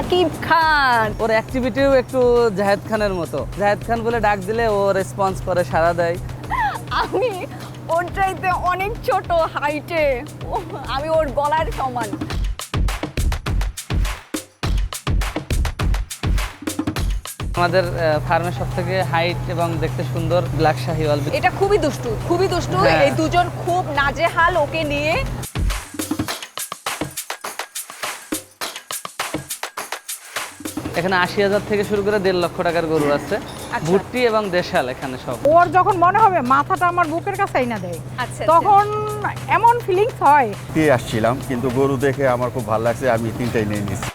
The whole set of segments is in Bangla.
শাকিব খান। ওর অ্যাক্টিভিটিও একটু জাহেদ খানের মতো। জাহেদ খান বলে ডাক দিলে ও রেসপন্স করে সাড়া দেয়। আমি ওর চাইতে অনেক ছোট হাইটে আমি ওর গলার সমান। আমাদের ফার্মের সব থেকে হাইট এবং দেখতে সুন্দর ব্ল্যাক শাহিওয়াল এটা খুবই দুষ্টু খুবই দুষ্টু। হ্যাঁ। এই দুজন খুব নাজেহাল ওকে নিয়ে এখানে আশি হাজার থেকে শুরু করে দেড় লক্ষ টাকার গরু আছে। আচ্ছা। ভুট্টি এবং দেশাল এখানে সব। ওর যখন মনে হবে মাথাটা আমার বুকের কাছেই না দেয় আচ্ছা তখন এমন ফিলিংস হয়। দিয়ে আসছিলাম কিন্তু গরু দেখে আমার খুব ভালো লাগছে আমি তিনটাই নিয়ে নিচ্ছি।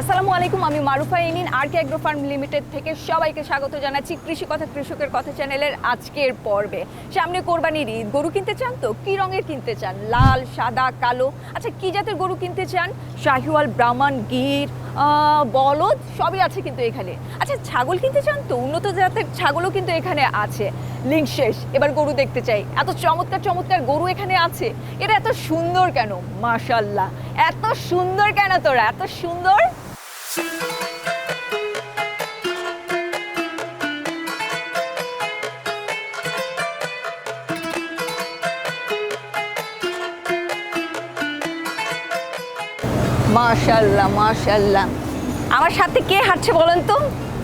আসসালামু আলাইকুম, আমি Marufa ইনিন R K agro farm limited থেকে সবাইকে স্বাগত জানাচ্ছি কৃষি কথা কৃষকের কথা চ্যানেলের আজকের পর্বে। সামনে কোরবানির ঈদ, গরু কিনতে চান তো? কী রঙের কিনতে চান? লাল, সাদা, কালো? আচ্ছা কী জাতের গরু কিনতে চান? শাহিওয়াল, ব্রাহ্মণ, গির বলদ, সবই আছে কিন্তু এখানে। আচ্ছা ছাগল কিনতে চান তো? উন্নত জাতের ছাগলও কিন্তু এখানে আছে। লিঙ্ক শেষ, এবার গরু দেখতে চাই। এত চমৎকার চমৎকার গরু এখানে আছে। এটা এত সুন্দর কেন? মাশাল্লাহ এত সুন্দর কেন তোরা? এত সুন্দর? মাশাল্লাহ মাশাল্লাহ আমার সাথে কে হাঁটছে বলেন তো?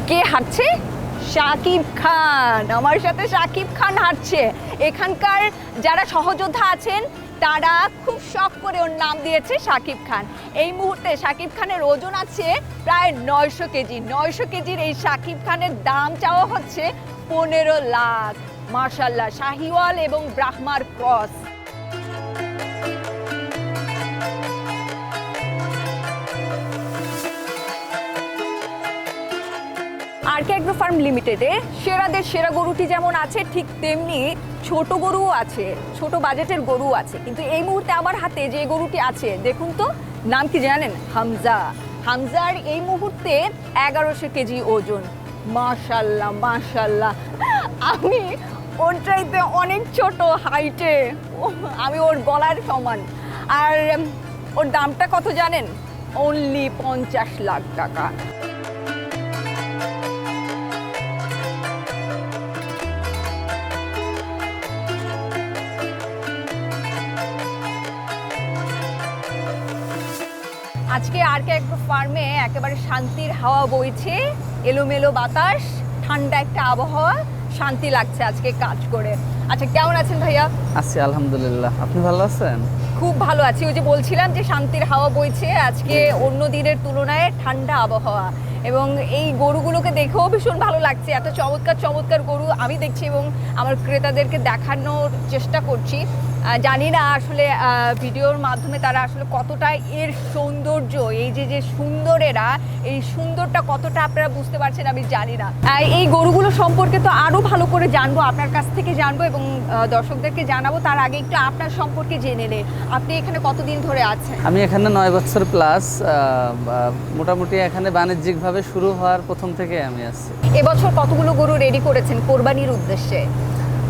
কে হাঁটছে? শাকিব খান। আমার সাথে শাকিব খান হাঁটছে। এখানকার যারা সহযোদ্ধা আছেন, তারা শখ করে ওর নাম দিয়েছে শাকিব খান। এই মুহূর্তে শাকিব খানের ওজন আছে প্রায় নয়শো কেজি। নয়শো কেজির এই শাকিব খানের দাম চাওয়া হচ্ছে পনেরো লাখ। মার্শাল্লাহ শাহিওয়াল এবং ব্রাহ্মার cross. R K agro farm লিমিটেডে সেরাদের সেরা গরুটি যেমন আছে, ঠিক তেমনি ছোট গরুও আছে, ছোট বাজেটের গরু আছে। কিন্তু এই মুহূর্তে আমার হাতে যে গরুটি আছে, দেখুন তো, নাম কি জানেন? হামজা। হামজার এই মুহূর্তে এগারোশো কেজি ওজন। মাশাল্লাহ মাশাল্লাহ। আমি ওর চাইতে অনেক ছোট হাইটে আমি ওর গলার সমান। আর ওর দামটা কত জানেন? অনলি পঞ্চাশ লাখ টাকা। আজকে আর কে একটা ফার্মে একেবারে শান্তির হাওয়া বইছে এলোমেলো বাতাস ঠান্ডা একটা আবহাওয়া শান্তি লাগছে আজকে কাজ করে। আচ্ছা কেমন আছেন ভাইয়া? আছি আলহামদুলিল্লাহ। আপনি ভালো আছেন? খুব ভালো আছি। ওই যে বলছিলাম যে শান্তির হাওয়া বইছে আজকে অন্য দিনের তুলনায় ঠান্ডা আবহাওয়া। এবং এই গরুগুলোকে দেখেও ভীষণ ভালো লাগছে। এত চমৎকার চমৎকার গরু আমি দেখছি এবং আমার ক্রেতাদেরকে দেখানোর চেষ্টা করছি। জানি না আসলে ভিডিওর মাধ্যমে তারা আসলে কতটা এর সৌন্দর্য এই যে যে সুন্দর এরা এই সুন্দরটা কতটা আপনারা বুঝতে পারছেন আমি জানি না। এই গরুগুলো সম্পর্কে তো আরও ভালো করে জানব আপনার কাছ থেকে জানব এবং দর্শকদেরকে জানাব তার আগে একটু আপনার সম্পর্কে জেনে নে। আপনি এখানে কতদিন ধরে আছেন? আমি এখানে নয় বছর প্লাস মোটামুটি এখানে বাণিজ্যিকভাবে শুরু হওয়ার প্রথম থেকে আমি আছি। এবছর কতগুলো গরু রেডি করেছেন কোরবানির উদ্দেশ্যে?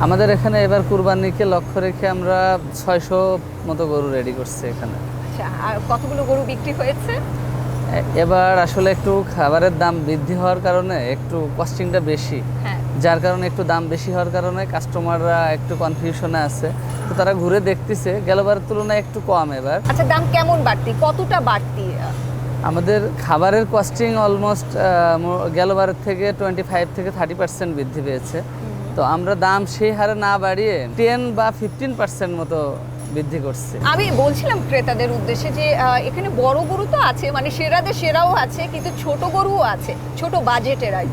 আমাদের এখানে এবার কুরবানিকে লক্ষ্য রেখে আমরা ছয়শো মতো গরু রেডি করছি এখানে। আচ্ছা আর কতগুলো গরু বিক্রি হয়েছে? এবার আসলে একটু খাবারের দাম বৃদ্ধি হওয়ার কারণে একটু কস্টিংটা বেশি। হ্যাঁ। যার কারণে একটু দাম বেশি হওয়ার কারণে কাস্টমাররা একটু কনফিউশনে আছে। তো তারা ঘুরে দেখতেছে গেলবারের তুলনায় একটু কম এবার। আচ্ছা দাম কেমন বাড়তি? কতটা বাড়তি? আমাদের খাবারের কস্টিং অলমোস্ট গেলবারের থেকে টোয়েন্টি ফাইভ থেকে থার্টি পার্সেন্ট বৃদ্ধি পেয়েছে। তো আমরা দাম সেই হারে না বাড়িয়ে টেন বা ফিফটিন পার্সেন্ট মতো বৃদ্ধি করছি। আমি বলছিলাম ক্রেতাদের উদ্দেশ্যে যে এখানে বড় গরু তো আছে মানে সেরাদের সেরাও আছে কিন্তু ছোট গরুও আছে ছোট বাজেটের। আহ,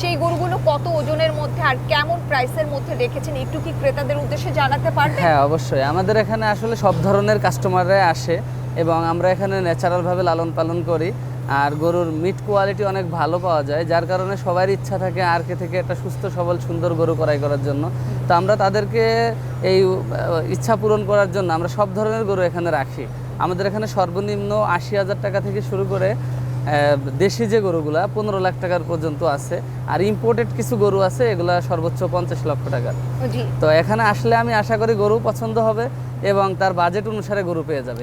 সেই গরুগুলো কত ওজনের মধ্যে আর কেমন প্রাইসের মধ্যে রেখেছেন একটু কি ক্রেতাদের উদ্দেশ্যে জানাতে পারবেন? হ্যাঁ অবশ্যই। আমাদের এখানে আসলে সব ধরনের কাস্টমাররা আসে এবং আমরা এখানে ন্যাচারালভাবে লালন পালন করি। আর গরুর মিট কোয়ালিটি অনেক ভালো পাওয়া যায়, যার কারণে সবার ইচ্ছা থাকে আর কে থেকে একটা সুস্থ, সবল, সুন্দর গরু করাই করার জন্য। তো আমরা তাদেরকে এই ইচ্ছা পূরণ করার জন্য আমরা সব ধরনের গরু এখানে রাখি। আমাদের এখানে সর্বনিম্ন আশি হাজার টাকা থেকে শুরু করে দেশি যে গরুগুলা পনেরো লাখ টাকার পর্যন্ত আছে আর ইম্পোর্টেড কিছু গরু আছে এগুলা সর্বোচ্চ পঞ্চাশ লক্ষ টাকার। তো এখানে আসলে আমি আশা করি গরু পছন্দ হবে এবং তার বাজেট অনুসারে গরু পেয়ে যাবে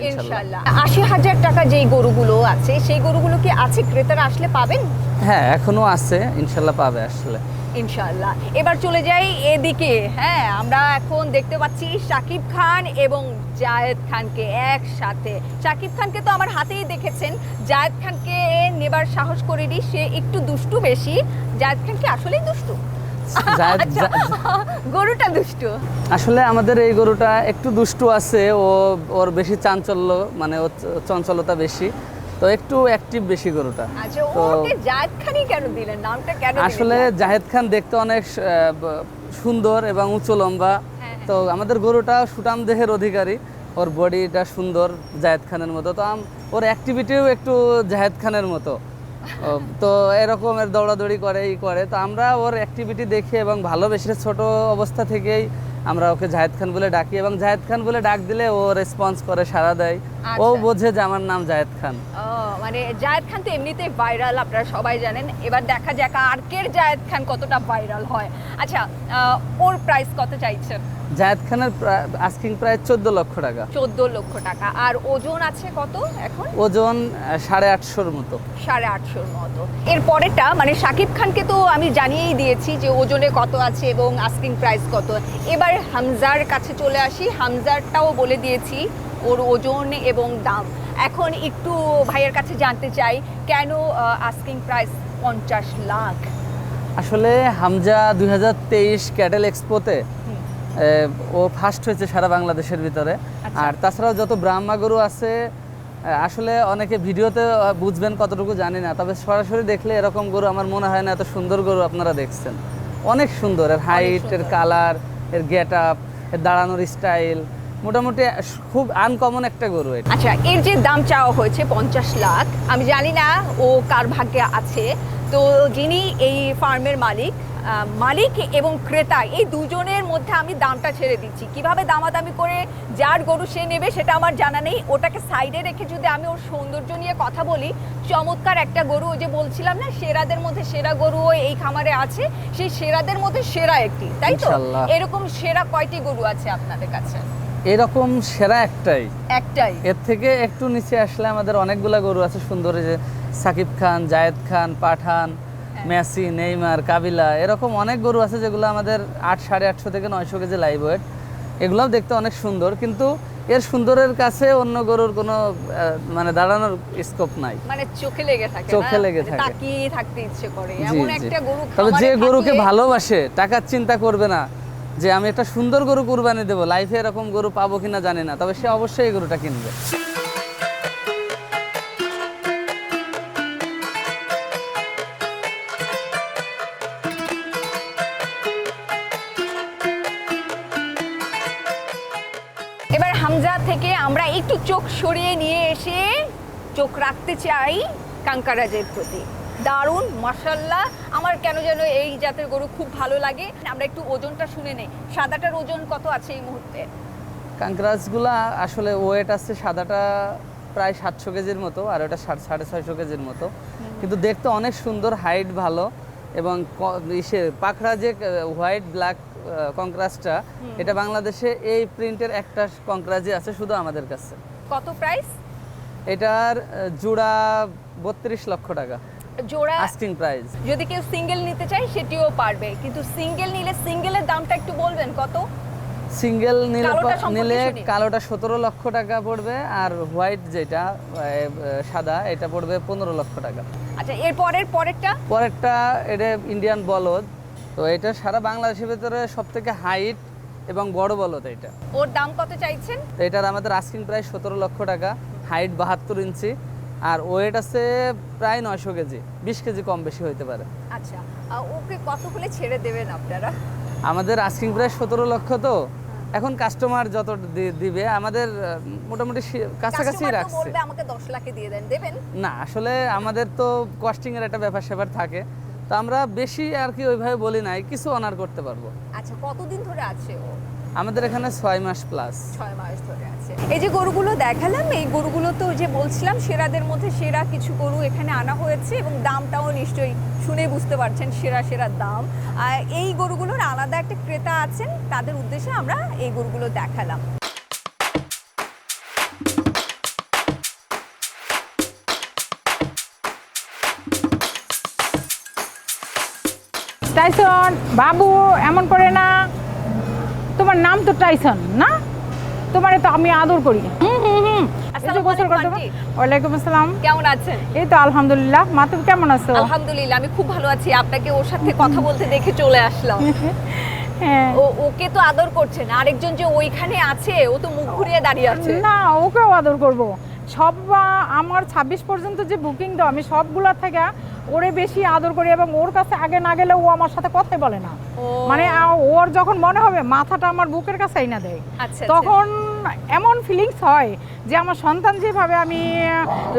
আশি হাজার টাকা যেই গরুগুলো আছে সেই গরুগুলো কি আছে ক্রেতারা আসলে পাবেন? হ্যাঁ এখনও আছে ইনশাল্লাহ পাবে আসলে। ইনশাল্লাহ এবার চলে যাই এদিকে। হ্যাঁ আমরা এখন দেখতে পাচ্ছি শাকিব খান এবং জায়েদ খানকে একসাথে। শাকিব খানকে তো আমার হাতেই দেখেছেন। জায়েদ খানকে নেবার সাহস করিনি সে একটু দুষ্টু বেশি। জায়েদ খান কি আসলেই দুষ্টু? আচ্ছা, গরুটা দুষ্টু। আসলে আমাদের এই গরুটা একটু দুষ্টু আছে ও ওর বেশি চাঞ্চল্য মানে চঞ্চলতা বেশি। তো একটু অ্যাক্টিভ বেশি গরুটা। আচ্ছা তো কেন দিলেন? নামটা কেন আসলে জাহেদ খান দেখতে অনেক সুন্দর এবং উঁচু লম্বা। হ্যাঁ, তো আমাদের গরুটা সুটাম দেহের অধিকারী। ওর বডিটা সুন্দর জাহেদ খানের মতো। তো ওর অ্যাক্টিভিটিও একটু জাহেদ খানের মতো। তো এরকমের দৌড়াদৌড়ি করে ই করে। তো আমরা ওর অ্যাক্টিভিটি দেখে এবং ভালোবেসে ছোট অবস্থা থেকেই আমরা ওকে জাহেদ খান বলে ডাকি। এবং জাহেদ খান বলে ডাক দিলে ও রেসপন্স করে সাড়া দেয়। ও আচ্ছা। বোঝে যে আমার নাম জাহেদ খান। ও, মানে জায়েদ খান তো এমনিতেই ভাইরাল আপনারা সবাই জানেন। এবার দেখা যাক আর্কের জায়েদ খান কতটা ভাইরাল হয়। আচ্ছা ওর প্রাইস কত চাইছেন? জাহেদ খানের আস্কিং প্রায় চোদ্দ লক্ষ টাকা। চোদ্দ লক্ষ টাকা। আর ওজন আছে কত এখন? ওজন সাড়ে আটশোর মতো। সাড়ে আটশোর মতো। এর পরেরটা মানে শাকিব খানকে তো আমি জানিয়েই দিয়েছি যে ওজনে কত আছে এবং আস্কিং প্রাইস কত। এবার হামজার কাছে চলে আসি। হামজারটাও বলে দিয়েছি ওর ওজন এবং দাম। এখন একটু ভাইয়ের কাছে জানতে চাই কেন আস্কিং প্রাইস পঞ্চাশ লাখ? আসলে হামজা দুই হাজার তেইশ ক্যাটেল এক্সপোতে ও ফার্স্ট হয়েছে সারা বাংলাদেশের ভিতরে। আচ্ছা। আর তাছাড়াও যত ব্রাহ্মা গরু আছে আসলে অনেকে ভিডিওতে বুঝবেন কতটুকু জানি না তবে সরাসরি দেখলে এরকম গরু আমার মনে হয় না এত সুন্দর গরু আপনারা দেখছেন। অনেক সুন্দর এর হাইট এর কালারের গেট আপ এর দাঁড়ানোর স্টাইল মোটামুটি খুব আনকমন একটা গরু এটা। আচ্ছা এর যে দাম চাওয়া হয়েছে পঞ্চাশ লাখ আমি জানি না ও কার ভাগ্যে আছে। তো যিনি এই ফার্মের মালিক মালিক এবং ক্রেতা এই দুজনের মধ্যে আমি দামটা ছেড়ে দিচ্ছি। কীভাবে দামাদামি করে যার গরু সে নেবে সেটা আমার জানা নেই। ওটাকে সাইডে রেখে যদি আমি ওর সৌন্দর্য নিয়ে কথা বলি চমৎকার একটা গরু ওই যে বলছিলাম না সেরাদের মধ্যে সেরা গরু এই খামারে আছে সেই সেরাদের মধ্যে সেরা একটি তাই তো? এরকম সেরা কয়টি গরু আছে আপনাদের কাছে? এরকম সেরা একটাই। একটাই। এর থেকে একটু নিচে আসলে আমাদের অনেকগুলা গরু আছে সুন্দর যে সাকিব খান জায়েদ খান পাঠান মেসি নেইমার কাবিলা এরকম অনেক গরু আছে যেগুলো আমাদের আট সাড়ে আটশো থেকে নয়শো কেজি লাইভ ওয়েট এগুলোও দেখতে অনেক সুন্দর কিন্তু এর সুন্দরের কাছে অন্য গরুর কোনো মানে দাঁড়ানোর স্কোপ নাই। মানে চোখে লেগে থাকে চোখে লেগে মানে থাকে। তাকিয়ে থাকতে ইচ্ছে করে। এমন একটা গরু তবে যে গরুকে ভালোবাসে টাকার চিন্তা করবে না। যে আমি একটা সুন্দর গরু কুরবানি দেবো লাইফে এরকম গরু পাবো কিনা জানি না, তবে সে অবশ্যই গরুটা কিনবে। এবার হামজা থেকে আমরা একটু চোখ সরিয়ে নিয়ে এসে চোখ রাখতে চাই কাঙ্কারাজের প্রতি। দারুণ মাসাল্লাহ আমার কেন যেন এই জাতের গরু খুব ভালো লাগে। আমরা একটু ওজনটা শুনে নেই। সাদাটার ওজন কত আছে এই মুহূর্তে? কাঙ্করাজগুলা আসলে ওয়েট আছে সাদাটা প্রায় সাতশো কেজির মতো আর ওটা সাড়ে ছয়শো কেজির মতো। কিন্তু দেখতে অনেক সুন্দর হাইট ভালো এবং ইসে পাখরা যে হোয়াইট ব্ল্যাক কংক্রাসটা এটা বাংলাদেশে এই প্রিন্টের একটা কংক্রাজি আছে শুধু আমাদের কাছে। কত প্রাইস এটার জোড়া বত্রিশ লক্ষ টাকা। জোড়া আস্কিং প্রাইস যদি কেউ সিঙ্গেল নিতে চায় সেটিও পারবে। কিন্তু সিঙ্গেল নিলে সিঙ্গেলের দামটা একটু বলবেন কত? সিঙ্গেল নিলে নিলে কালোটা সতেরো লক্ষ টাকা পড়বে আর হোয়াইট যেটা সাদা এটা পড়বে পনেরো লক্ষ টাকা। আচ্ছা এর পরের পরেরটা? পরেরটা এটা ইন্ডিয়ান বলদ তো এটা সারা বাংলাদেশের ভিতরে সব থেকে হাইট এবং বড় বলদ এটা। ওর দাম কত চাইছেন? এটার আমাদের আস্কিং প্রায় সতেরো লক্ষ টাকা হাইট বাহাত্তর ইঞ্চি। আর ওয়েট আছে প্রায় নয়শো কেজি বিশ কেজি কম বেশি হইতে পারে। আচ্ছা ওকে কত হলে ছেড়ে দেবেন আপনারা? আমাদের আস্কিং প্রায় সতেরো লক্ষ তো। এখন কাস্টমার যত দিবে আমাদের মোটামুটি কাছাকাছি রাখছে। আমাকে দশ লাখে দিয়ে দেন দেবেন? না আসলে আমাদের তো কস্টিং এর একটা ব্যাপার স্যাপার থাকে। তো আমরা বেশি আর কি ওইভাবে বলি নাই কিছু অনার করতে পারব। আচ্ছা কতদিন ধরে আছে ও? আমাদের এখানে ছয় মাস প্লাস ছয় মাস ধরে আছে। এই যে গরুগুলো দেখালাম এই গরুগুলো তো যে বলছিলাম সেরাদের মধ্যে সেরা কিছু গরু এখানে আনা হয়েছে এবং দামটাও নিশ্চয়ই শুনে বুঝতে পারছেন সেরা সেরা দাম। আর এই গরুগুলোর আলাদা একটা ক্রেতা আছেন তাদের উদ্দেশ্যে আমরা এই গরুগুলো দেখালাম। টাইসন বাবু এমন করে না। তোমার নাম তো টাইসন না? তোমারে তো আমি আদর করি। হুম হুম হুম। ওয়ালাইকুম আসসালাম। কেমন আছেন? এই তো আলহামদুলিল্লাহ। মা তুমি কেমন আছো? আলহামদুলিল্লাহ আমি খুব ভালো আছি। আপনাকে ওর সাথে কথা বলতে দেখে চলে আসলাম। হ্যাঁ। ও ওকে তো আদর করছেন আরেকজন যে ওইখানে আছে ও তো মুখ ঘুরিয়ে দাঁড়িয়ে আছে। না ওকেও আদর করব। সব আমার ছাব্বিশ পর্যন্ত যে বুকিং দাও আমি সবগুলা থেকে ওরে বেশি আদর করি এবং ওর কাছে আগে না গেলে ও আমার সাথে কথাই বলে না। মানে ওর যখন মনে হবে মাথাটা আমার বুকের কাছেই না দেয় আচ্ছা আচ্ছা। তখন এমন ফিলিংস হয় যে আমার সন্তান যেভাবে আমি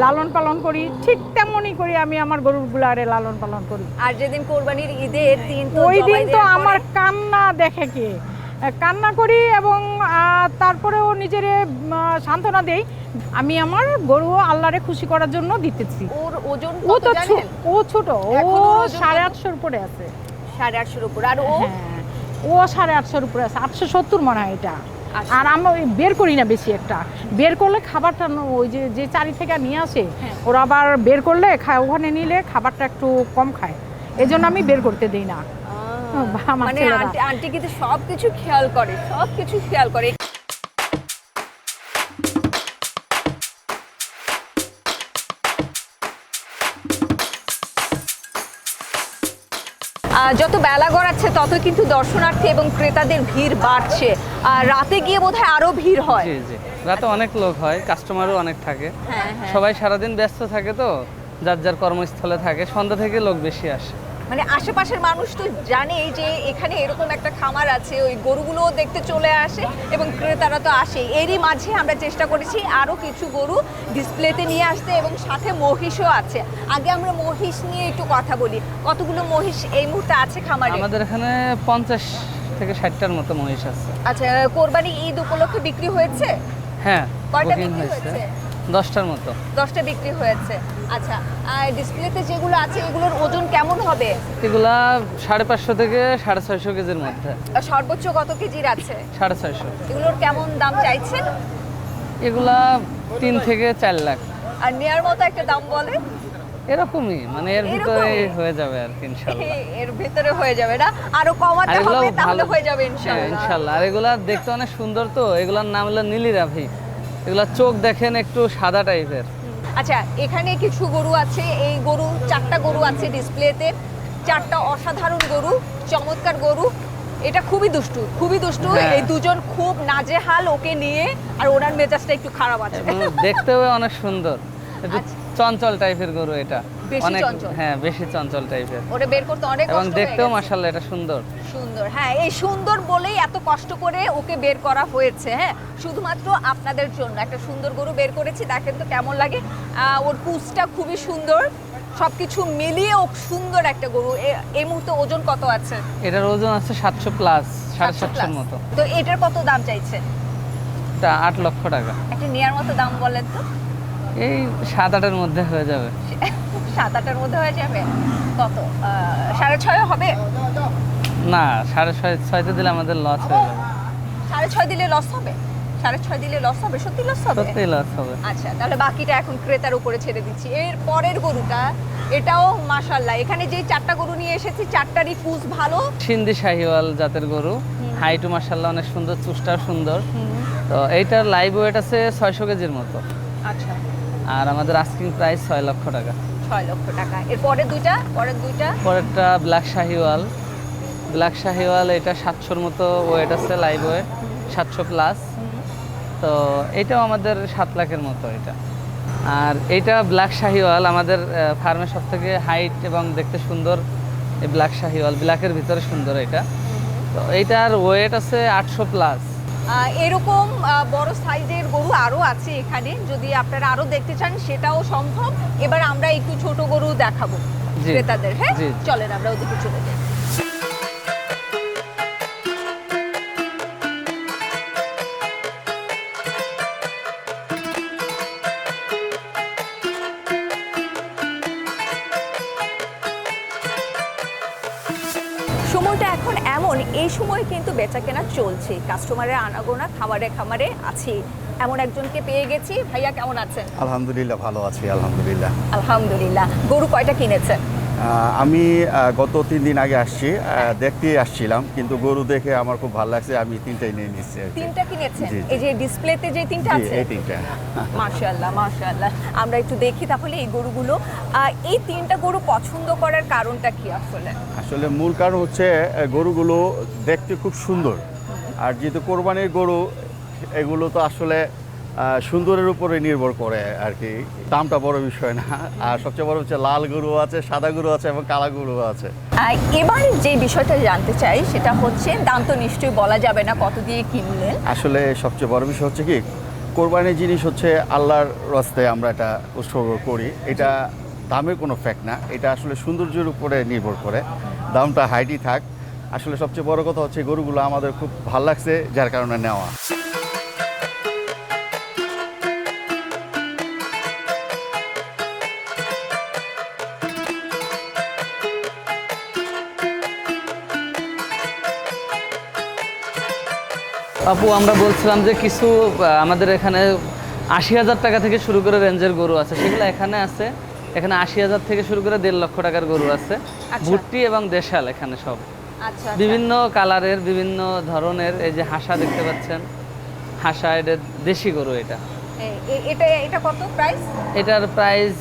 লালন পালন করি ঠিক তেমনই করি আমি আমার গরুগুলারে লালন পালন করি। আর যেদিন কোরবানির ঈদের দিন তো ওই দিন তো আমার কান্না দেখে কে? কান্না করি এবং তারপরেও নিজের সান্ত্বনা দেই। আমি আমার গরু আল্লাহরে খুশি করার জন্য দিতেছি। ওর ওজন ও তো ও ছোট ও সাড়ে? আটশোর উপরে আছে। সাড়ে আটশোর উপর। আর ও? হ্যাঁ ও সাড়ে আটশোর উপরে আছে আটশো সত্তর মনে হয় এটা। আর আমরা ওই বের করি না বেশি একটা। বের করলে খাবারটা ওই যে যে চারি থেকে নিয়ে আসে হ্যাঁ। ওরা আবার বের করলে খায় ওখানে নিলে খাবারটা একটু কম খায়। এই জন্য আমি বের করতে দিই না। মানে আন্টি আন্টি কিন্তু সব কিছু খেয়াল করে সব কিছু খেয়াল করে। যত বেলা গড়াচ্ছে তত কিন্তু দর্শনার্থী এবং ক্রেতাদের ভিড় বাড়ছে। আর রাতে গিয়ে বোধহয় আরও ভিড় হয়। জি জি। রাতে অনেক লোক হয় কাস্টমারও অনেক থাকে। হ্যাঁ হ্যাঁ। সবাই সারাদিন ব্যস্ত থাকে তো যার যার কর্মস্থলে থাকে সন্ধ্যা থেকে লোক বেশি আসে। মানে আশেপাশের মানুষ তো জানেই যে এখানে এরকম একটা খামার আছে ওই গরুগুলোও দেখতে চলে আসে এবং ক্রেতারা তো আসে এরই মাঝে আমরা চেষ্টা করেছি আরও কিছু গরু ডিসপ্লেতে নিয়ে আসতে এবং সাথে মহিষও আছে। আগে আমরা মহিষ নিয়ে একটু কথা বলি। কতগুলো মহিষ এই মুহূর্তে আছে খামারে? আমাদের এখানে পঞ্চাশ থেকে ষাটটার মতো মহিষ আছে। আচ্ছা কোরবানি ঈদ উপলক্ষে বিক্রি হয়েছে? হ্যাঁ কয়টা বিক্রি হয়েছে। হয়েছে? দশটার মতো। দশটা বিক্রি হয়েছে। আচ্ছা আর ডিসপ্লেতে যেগুলো আছে এগুলোর ওজন কেমন হবে? এগুলা সাড়ে পাঁচশো থেকে সাড়ে ছয়শো কেজির মধ্যে। আর সর্বোচ্চ কত কেজির আছে? সাড়ে ছয়শো। এগুলোর কেমন দাম চাইছেন? এগুলা তিন থেকে চার লাখ। আর নেয়ার মতো একটা দাম বলে? এরকমই মানে এর ভিতরে হয়ে যাবে আর কি ইনশাল্লাহ। এর ভেতরে হয়ে যাবে না? আরও কমাতে হবে তাহলে হয়ে যাবে হ্যাঁ, ইনশাআল্লাহ আর এগুলা দেখতে অনেক সুন্দর তো এগুলার নাম হলো নীলিরাভি এগুলা চোখ দেখেন একটু সাদা টাইপের। আচ্ছা এখানে কিছু গরু আছে এই গরু চারটা গরু আছে ডিসপ্লেতে। চারটা অসাধারণ গরু চমৎকার গরু। এটা খুবই দুষ্টু খুবই দুষ্টু। হ্যাঁ। এই দুজন খুব নাজেহাল ওকে নিয়ে আর ওনার মেজাজটা একটু খারাপ আছে। দেখতেও অনেক সুন্দর। আচ্ছা। চঞ্চল টাইপের গরু এটা। অনেক হ্যাঁ বেশি চঞ্চল টাইপের ওটা বের করতে অনেক এবং কষ্ট দেখতেও। মাসাল্লাহ এটা সুন্দর। সুন্দর হ্যাঁ এই সুন্দর বলেই এত কষ্ট করে ওকে বের করা হয়েছে হ্যাঁ। শুধুমাত্র আপনাদের জন্য একটা সুন্দর গরু বের করেছি দেখেন তো কেমন লাগে? ওর কুচটা খুবই সুন্দর সবকিছু মিলিয়ে ও সুন্দর একটা গরু। এই মুহূর্তে ওজন কত আছে? এটার ওজন আছে সাতশো প্লাস সাড়ে 700 মতো। তো এটার কত দাম চাইছে? এটা আট লক্ষ টাকা। একটা নেয়ার মতো দাম বলেন তো। এই সাত আটের মধ্যে হয়ে যাবে। সাত আটের মধ্যে হয়ে যাবে। কত? সাড়ে ছয় হবে? না সাড়ে ছয় ছয়তে দিলে আমাদের লস হয়ে যাবে। সাড়ে ছয় দিলে লস হবে? সাড়ে ছয় দিলে লস হবে? সত্যি লস হবে? সত্যিই লস হবে। আচ্ছা তাহলে বাকিটা এখন ক্রেতার উপরে ছেড়ে দিচ্ছি। এর পরের গরুটা এটাও মাশাল্লাহ এখানে যে চারটা গরু নিয়ে এসেছি চারটারই কুচ ভালো। সিন্ধি শাহিওয়াল জাতের গরু। হাইটু মাসাল্লাহ অনেক সুন্দর চুষ্টাও সুন্দর। তো এইটার লাইভ ওয়েট আছে ছয়শো কেজির মতো। আচ্ছা। আর আমাদের আস্কিং প্রাইস ছয় লক্ষ টাকা। ছয় লক্ষ টাকা। এর দুইটা? পরের দুইটা? পরেরটা ব্ল্যাক শাহিওয়াল ব্ল্যাক শাহিওয়াল এটা সাতশোর মতো ওয়েট আছে লাইভ ওয়েট সাতশো প্লাস তো এটাও আমাদের সাত লাখের মতো এটা। আর এইটা ব্ল্যাক শাহিওয়াল আমাদের ফার্মে সব থেকে হাইট এবং দেখতে সুন্দর এই ব্ল্যাক শাহিওয়াল ব্ল্যাকের ভিতরে সুন্দর এটা। তো এইটার ওয়েট আছে আটশো প্লাস এরকম আহ, বড় সাইজের গরু আরও আছে এখানে। যদি আপনারা আরও দেখতে চান সেটাও সম্ভব। এবার আমরা একটু ছোট গরু দেখাবো ক্রেতাদের হ্যাঁ? চলেন আমরা ওদিকে চলে যাই। সময়টা এখন এমন এই সময় কিন্তু বেচা কেনা চলছে। কাস্টমারের আনাগোনা খামারে খামারে আছি। এমন একজনকে পেয়ে গেছি। ভাইয়া কেমন আছেন? আলহামদুলিল্লাহ ভালো আছি আলহামদুলিল্লাহ। আলহামদুলিল্লাহ। গরু কয়টা কিনেছেন? আমি গত তিন দিন আগে আসছি আহ, দেখতেই আসছিলাম কিন্তু গরু দেখে আমার খুব ভালো লাগছে আমি তিনটাই নিয়ে নিচ্ছি। তিনটা কিনেছেন। এই যে ডিসপ্লেতে যে তিনটা আছে? এই তিনটা। মাশাআল্লাহ মাশাআল্লাহ। আমরা একটু দেখি তাহলে এই গরুগুলো। এই তিনটা গরু পছন্দ করার কারণটা কি আসলে? আসলে মূল কারণ হচ্ছে গরুগুলো দেখতে খুব সুন্দর। আর যেহেতু কোরবানির গরু এগুলো তো আসলে সুন্দরের উপরে নির্ভর করে আর কি। দামটা বড় বিষয় না। আর সবচেয়ে বড় হচ্ছে লাল গরু আছে সাদা গরু আছে এবং কালা গরু আছে। এবার যে বিষয়টা জানতে চাই সেটা হচ্ছে দাম তো নিশ্চয়ই বলা যাবে না কত দিয়ে কিনলেন। আসলে সবচেয়ে বড় বিষয় হচ্ছে কি কোরবানির জিনিস হচ্ছে আল্লাহর রাস্তায় আমরা এটা উৎসর্গ করি। এটা দামের কোনো ফ্যাক্ট না। এটা আসলে সৌন্দর্যের উপরে নির্ভর করে। দামটা হাইটি থাক। আসলে সবচেয়ে বড় কথা হচ্ছে গরুগুলো আমাদের খুব ভালো লাগছে যার কারণে নেওয়া। আপু আমরা বলছিলাম যে কিছু আমাদের এখানে আশি হাজার টাকা থেকে শুরু করে রেঞ্জের গরু আছে। সেগুলো এখানে আছে। এখানে আশি হাজার থেকে শুরু করে দেড় লক্ষ টাকার গরু আছে। আচ্ছা। ভুট্টি এবং দেশাল এখানে সব। আচ্ছা বিভিন্ন কালারের বিভিন্ন ধরনের এই যে হাসা দেখতে পাচ্ছেন। হাসা এটা দেশি গরু এটা। এটা এটা কত প্রাইস এটার প্রাইস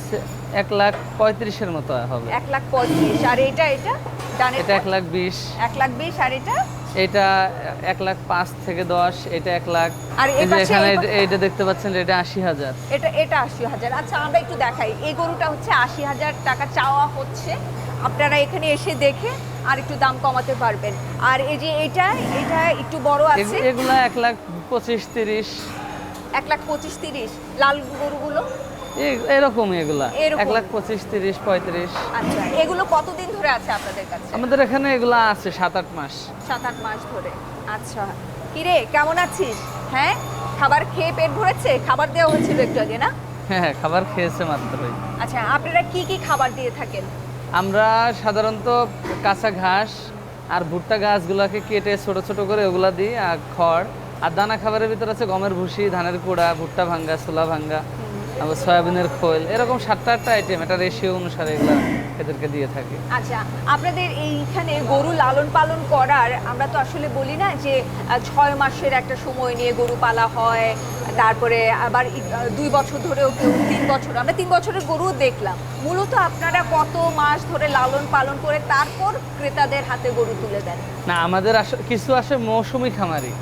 এক লাখ পঁয়ত্রিশের মতো হবে। এক লাখ পঁয়ত্রিশ। আর এটা এটা? এটা এক লাখ বিশ। এক লাখ বিশ। আর এটা? এটা এক লাখ পাঁচ থেকে দশ এটা এক লাখ। আর এখানে এটা দেখতে পাচ্ছেন এটা আশি হাজার। এটা এটা আশি হাজার। আচ্ছা আমরা একটু দেখাই। এই গরুটা হচ্ছে আশি হাজার টাকা চাওয়া হচ্ছে। আপনারা এখানে এসে দেখে আর একটু দাম কমাতে পারবেন। আর এই যে এটা এটা একটু বড় আছে। এগুলো এক লাখ পঁচিশ তিরিশ। এক লাখ পঁচিশ তিরিশ। লাল গরুগুলো এ- এরকমই এগুলা। এরকম। এক লাখ পঁচিশ তিরিশ পঁয়ত্রিশ। আচ্ছা এগুলো কতদিন ধরে আছে আপনাদের কাছে? আমাদের এখানে এগুলা আছে সাত আট মাস। সাত আট মাস ধরে। আচ্ছা। কিরে কেমন আছিস? হ্যাঁ? খাবার খেয়ে পেট ভরেছে? খাবার দেওয়া হয়েছিল একটু আগে না? হ্যাঁ হ্যাঁ খাবার খেয়েছে মাত্রই। আচ্ছা আপনারা কি কি খাবার দিয়ে থাকেন? আমরা সাধারণত কাঁচা ঘাস আর ভুট্টা গাছগুলোকে কেটে ছোট ছোট করে ওগুলা দিই আর খড়। আর দানা খাবারের ভিতর আছে গমের ভুসি ধানের কুড়া ভুট্টা ভাঙ্গা ছোলা ভাঙ্গা। আবার সয়াবিনের খোল এরকম সাতটা আটটা আইটেম এটা রেশিও অনুসারে এগুলো এদেরকে দিয়ে থাকি। আচ্ছা আপনাদের এইখানে গরু লালন পালন করার আমরা তো আসলে বলি না যে ছয় মাসের একটা সময় নিয়ে গরু পালা হয় তারপরে আবার দুই বছর ধরেও কেউ তিন বছর আমরা তিন বছরের গরুও দেখলাম। মূলত আপনারা কত মাস ধরে লালন পালন করে তারপর ক্রেতাদের হাতে গরু তুলে দেন? না আমাদের কিছু আসে মৌসুমি খামারি।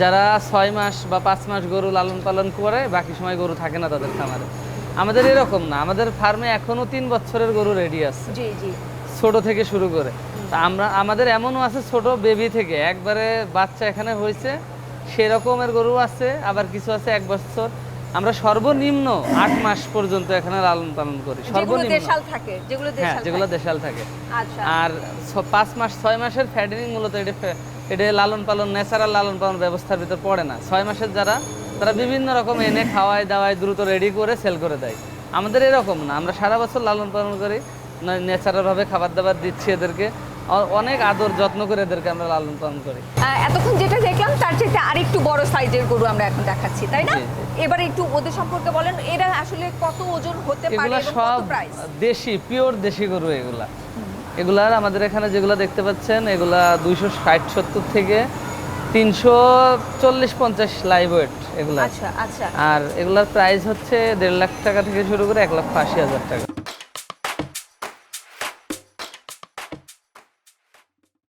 যারা ছয় মাস বা পাঁচ মাস গরু লালন পালন করে বাকি সময় গরু থাকে না তাদের খামারে। আমাদের এরকম না। আমাদের ফার্মে এখনও তিন বছরের গরু রেডি আছে। ছোট থেকে শুরু করে। তা আমরা আমাদের এমনও আছে ছোট বেবি থেকে। একবারে বাচ্চা এখানে হয়েছে সেরকমের গরু আছে আবার কিছু আছে এক বছর। আমরা সর্বনিম্ন আট মাস পর্যন্ত এখানে লালন পালন করি। সর্বনিম্ন। থাকে যেগুলো হ্যাঁ দেশাল থাকে। আচ্ছা। আর পাঁচ মাস ছয় মাসের ফ্যাটেনিং মূলত এটা এটা লালন পালন ন্যাচারাল লালন পালন ব্যবস্থার ভিতর পড়ে না। ছয় মাসের যারা তারা বিভিন্ন রকম এনে খাওয়ায় দাওয়ায় দ্রুত রেডি করে সেল করে দেয়। আমাদের এরকম না আমরা সারা বছর লালন পালন করি ন্যাচারালভাবে খাবার দাবার দিচ্ছি এদেরকে। অনেক আদর যত্ন করে এদেরকে আমরা লালন পালন করি। এতক্ষণ যেটা দেখলাম তার চাইতে আরেকটু বড় সাইজের গরু আমরা এখন দেখাচ্ছি তাই না। এবারে একটু ওদের সম্পর্কে বলেন এরা আসলে কত ওজন হতে পারে সব দেশি পিওর দেশি গরু এগুলা। এগুলার আমাদের এখানে যেগুলো দেখতে পাচ্ছেন এগুলা দুইশো ষাট সত্তর থেকে তিনশো চল্লিশ পঞ্চাশ লাইভ ওয়েট এগুলো আর এগুলার প্রাইস হচ্ছে দেড় লাখ টাকা থেকে শুরু করে এক লক্ষ আশি হাজার টাকা।